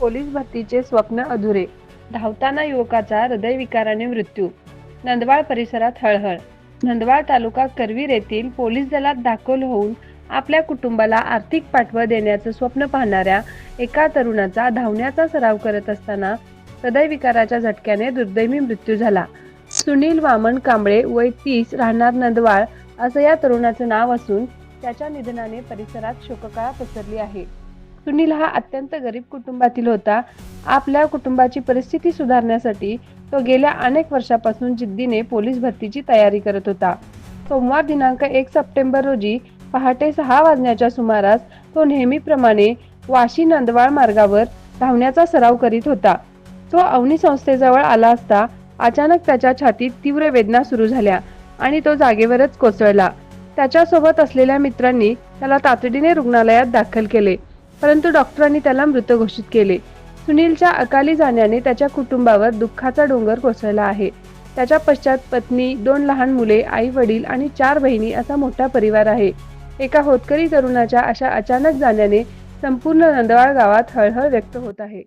Police भरतीचे स्वप्न अधुरे. धावताना युवकाचा हृदयविकाराने मृत्यू. नंदवाळ परिसरात हळहळ. नंदवाळ तालुका करवीर येथील पोलीस दलात दाखल होऊन आपल्या कुटुंबाला आर्थिक पाठबळ देण्याचं स्वप्न पाहणाऱ्या एका तरुणाचा धावण्याचा सराव करत असताना हृदयविकाराच्या झटक्याने दुर्दैवी मृत्यू झाला. सुनील वामन कांबळे वय तीस राहणार नंदवाळ असं या तरुणाचं नाव असून त्याच्या निधनाने परिसरात शोककळा पसरली आहे. सुनील हा अत्यंत गरीब कुटुंबातील होता. आपल्या कुटुंबाची परिस्थिती सुधारण्यासाठी तो गेल्या अनेक वर्षापासून जिद्दीने पोलीस भरतीची तयारी करत होता. सोमवार दिनांक एक सप्टेंबर रोजी पहाटे सहा वाजण्याच्या सुमारास तो नेहमीप्रमाणे वाशी नंदवाळ मार्गावर धावण्याचा सराव करीत होता. तो अवनी संस्थेजवळ आला असता अचानक त्याच्या छातीत तीव्र वेदना सुरू झाल्या आणि तो जागेवरच कोसळला. त्याच्यासोबत असलेल्या मित्रांनी त्याला तातडीने रुग्णालयात दाखल केले. परंतु डॉक्टरांनी त्याला मृत घोषित केले. सुनीलच्या अकाली जाण्याने त्याच्या कुटुंबावर दुःखाचा डोंगर कोसळला आहे. त्याच्या पश्चात पत्नी दोन लहान मुले आई वडील आणि चार बहिणी असा मोठा परिवार आहे. एका होतकरी तरुणाच्या अशा अचानक जाण्याने संपूर्ण नंदवाळ गावात हळहळ व्यक्त होत आहे.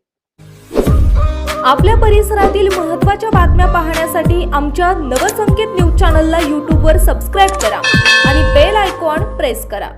आपल्या परिसरातील महत्त्वाच्या बातम्या पाहण्यासाठी आमच्या नवसंकेत न्यूज चॅनलला यूट्यूबवर सबस्क्राईब करा आणि बेल आयकॉन प्रेस करा.